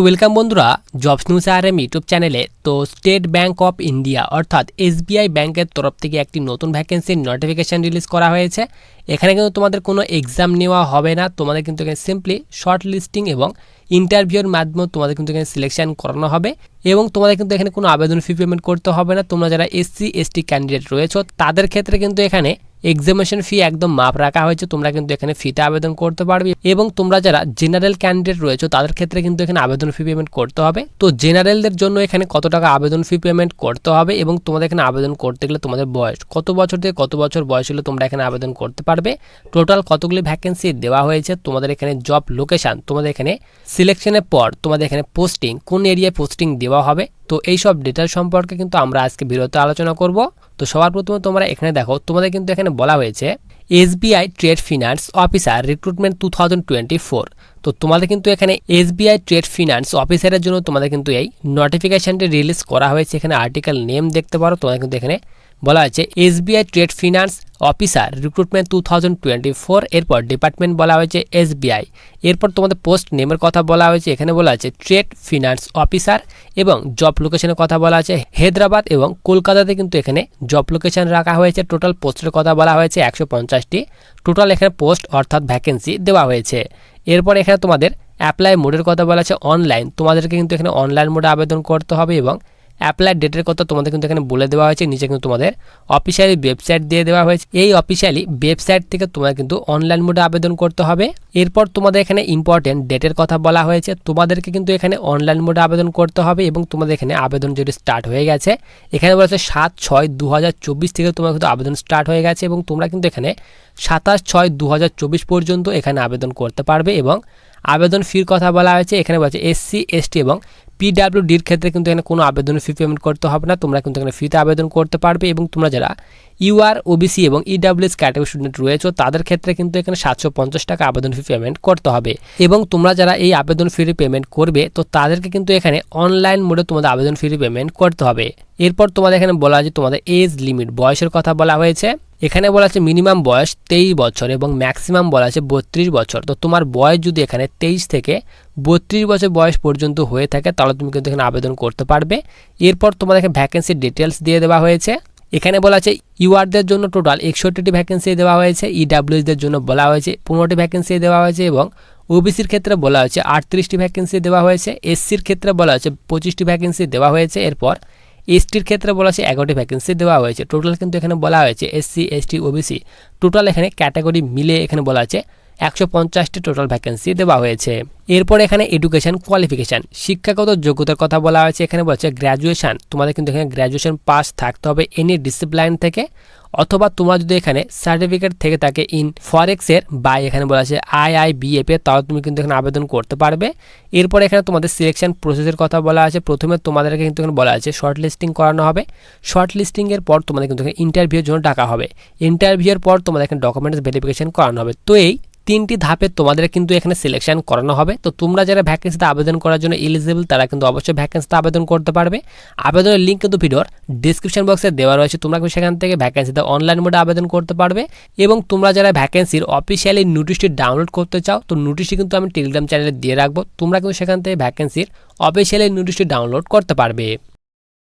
তো ওয়েলকাম বন্ধুরা jobs news R M YouTube চ্যানেলে তো স্টেট ব্যাংক অফ ইন্ডিয়া অর্থাৎ এসবিআই ব্যাংকের তরফ থেকে একটি নতুন ভ্যাকেন্সির নোটিফিকেশান রিলিজ করা হয়েছে। এখানে কিন্তু তোমাদের কোনো এক্সাম নেওয়া হবে না, তোমাদের কিন্তু এখানে সিম্পলি শর্ট লিস্টিং এবং ইন্টারভিউর মাধ্যমে তোমাদের কিন্তু এখানে সিলেকশন করানো হবে। এবং তোমাদের কিন্তু এখানে কোনো আবেদন ফি পেমেন্ট করতে হবে না। তোমরা যারা এসসি এসটি ক্যান্ডিডেট রয়েছে, তাদের ক্ষেত্রে কিন্তু এখানে এক্সামিনেশন ফি একদম মাপ রাখা হয়েছে, তোমরা কিন্তু এখানে ফিতে আবেদন করতে পারবে এবং তোমরা যারা জেনারেল ক্যান্ডিডেট রয়েছে, তাদের ক্ষেত্রে কিন্তু এখানে আবেদন ফি পেমেন্ট করতে হবে। তো জেনারেলদের জন্য এখানে কত টাকা আবেদন ফি পেমেন্ট করতে হবে এবং তোমাদের এখানে আবেদন করতে গেলে তোমাদের বয়স কত বছর থেকে কত বছর বয়স হলে তোমরা এখানে আবেদন করতে পারবে। টোটাল কতগুলি ভ্যাকেন্সি দেওয়া হয়েছে, তোমাদের এখানে জব লোকেশন তোমাদের এখানে সিলেকশনের পর তোমাদের এখানে পোস্টিং কোন এরিয়ায় পোস্টিং দেওয়া হবে তো এই সব ডেটা সম্পর্কে কিন্তু আমরা আজকে বিরত আলোচনা করব। তো সবার প্রথমে তোমরা এখানে দেখো, তোমাদের কিন্তু এখানে বলা হয়েছে SBI trade finance officer recruitment two thousand twenty four তো তোমাদের কিন্তু এখানে এসবিআই ট্রেড ফিনান্স অফিসারের জন্য তোমাদের কিন্তু এই নোটিফিকেশানটি রিলিজ করা হয়েছে। এখানে আর্টিকেল নেম দেখতে পারো, তোমাদের কিন্তু এখানে বলা হয়েছে, SBI trade finance officer recruitment two thousand twenty four এরপর ডিপার্টমেন্ট বলা হয়েছে এসবিআই। এরপর তোমাদের পোস্ট নেমের কথা বলা হয়েছে, এখানে বলা আছে ট্রেড ফিনান্স অফিসার এবং জব লোকেশনের কথা বলা আছে হায়দ্রাবাদ এবং কলকাতাতে কিন্তু এখানে জব লোকেশন রাখা হয়েছে। টোটাল পোস্টের কথা বলা হয়েছে একশো পঞ্চাশটি। টোটাল এখানে পোস্ট অর্থাৎ ভ্যাকেন্সি দেওয়া হয়েছে। এরপর এখানে তোমাদের অ্যাপ্লাই মোডের কথা বলা আছে অনলাইন তোমাদেরকে কিন্তু এখানে অনলাইন মোডে আবেদন করতে হবে এবং অ্যাপ্লাই ডেটের কথা তোমাদের কিন্তু এখানে বলে দেওয়া হয়েছে, নিচে কিন্তু তোমাদের অফিসিয়ালি ওয়েবসাইট দিয়ে দেওয়া হয়েছে। এই অফিসিয়ালি ওয়েবসাইট থেকে তোমাদের কিন্তু অনলাইন মোডে আবেদন করতে হবে। এরপর তোমাদের এখানে ইম্পর্টেন্ট ডেটের কথা বলা হয়েছে। তোমাদেরকে কিন্তু এখানে অনলাইন মোডে আবেদন করতে হবে এবং তোমাদের এখানে আবেদন যেটি স্টার্ট হয়ে গেছে, এখানে বলেছে সাত ছয় দু থেকে তোমার কিন্তু আবেদন স্টার্ট হয়ে গেছে এবং তোমরা কিন্তু এখানে সাতাশ ছয় দু পর্যন্ত এখানে আবেদন করতে পারবে এবং আবেদন ফির কথা বলা হয়েছে। এখানে বলছে এসসি এসটি এবং পিডাব্লিউডির ক্ষেত্রে কিন্তু এখানে কোনো আবেদন ফি পেমেন্ট করতে হবে না। তোমরা কিন্তু এখানে ফিতে আবেদন করতে পারবে এবং তোমরা যারা ইউআর ওবিসি এবং ইডাব্লিউএস ক্যাটাগরি স্টুডেন্ট রয়েছে, তাদের ক্ষেত্রে কিন্তু এখানে সাতশো পঞ্চাশ টাকা আবেদন ফি পেমেন্ট করতে হবে। এবং তোমরা যারা এই আবেদন ফি পেমেন্ট করবে, তো তাদেরকে কিন্তু এখানে অনলাইন মোডে তোমাদের আবেদন ফি পেমেন্ট করতে হবে। এরপর তোমাদের এখানে বলা আছে তোমাদের এজ লিমিট বয়সের কথা বলা হয়েছে। এখানে বলা আছে মিনিমাম বয়স তেইশ বছর এবং ম্যাক্সিমাম বলা আছে বত্রিশ বছর। তো তোমার বয়স যদি এখানে তেইশ থেকে বত্রিশ বছর বয়স পর্যন্ত হয়ে থাকে, তাহলে তুমি কিন্তু এখানে আবেদন করতে পারবে। এরপর তোমাদেরকে ভ্যাকেন্সির ডিটেলস দিয়ে দেওয়া হয়েছে। এখানে বলা আছে ইউআরদের জন্য টোটাল একষট্টিটি ভ্যাকেন্সি দেওয়া হয়েছে ইডাব্লিউএসদের জন্য বলা হয়েছে পনেরোটি ভ্যাকেন্সি দেওয়া হয়েছে এবং ওবিসির ক্ষেত্রে বলা হয়েছে আটত্রিশটি ভ্যাকেন্সি দেওয়া হয়েছে এসসির ক্ষেত্রে বলা হয়েছে পঁচিশটি ভ্যাকেন্সি দেওয়া হয়েছে। এরপর এসটির ক্ষেত্রে বলা হয়েছে এগারোটি ভ্যাকেন্সি দেওয়া হয়েছে। টোটাল কিন্তু এখানে বলা হয়েছে এসসি এসটি ওবিসি টোটাল এখানে ক্যাটাগরি মিলে এখানে বলা আছে একশো পঞ্চাশটি টোটাল ভ্যাকেন্সি দেওয়া হয়েছে। এরপর এখানে এডুকেশন কোয়ালিফিকেশান শিক্ষাগত যোগ্যতার কথা বলা হয়েছে। এখানে বলছে গ্র্যাজুয়েশান তোমাদের কিন্তু এখানে গ্র্যাজুয়েশন পাস থাকতে হবে এনি ডিসিপ্লাইন থেকে। অথবা তোমার যদি এখানে সার্টিফিকেট থেকে থাকে ইন ফরেক্সের বা এখানে বলা আছে আই আই বিএফ এর, তাহলে তুমি কিন্তু এখানে আবেদন করতে পারবে। এরপর এখানে তোমাদের সিলেকশন প্রসেসের কথা বলা আছে। প্রথমে তোমাদেরকে কিন্তু এখানে বলা আছে শর্ট লিস্টিং করানো হবে। শর্ট লিস্টিংয়ের পর তোমাদের কিন্তু এখানে ইন্টারভিউর জন্য ডাকা হবে। ইন্টারভিউর পর তোমাদের এখানে ডকুমেন্টস ভেরিফিকেশন করানো হবে। তো এই তিনটি ধাপে তোমাদের কিন্তু এখানে সিলেকশন করানো হবে। তো তোমরা যারা ভ্যাকেন্সিতে আবেদন করার জন্য এলিজিবল তারা কিন্তু অবশ্যই ভ্যাকেন্সিতে আবেদন করতে পারবে। আবেদনের লিঙ্ক কিন্তু ভিডিওর ডিসক্রিপশন বক্সে দেওয়া রয়েছে। তোমরা কিন্তু সেখান থেকে ভ্যাকেন্সিতে অনলাইন মোডে আবেদন করতে পারবে এবং তোমরা যারা ভ্যাকেন্সির অফিসিয়ালি নোটিশটি ডাউনলোড করতে চাও, তো নোটিশটি কিন্তু আমি টেলিগ্রাম চ্যানেলে দিয়ে রাখব। তোমরা কিন্তু সেখান থেকে ভ্যাকেন্সির অফিসিয়ালি নোটিশটি ডাউনলোড করতে পারবে।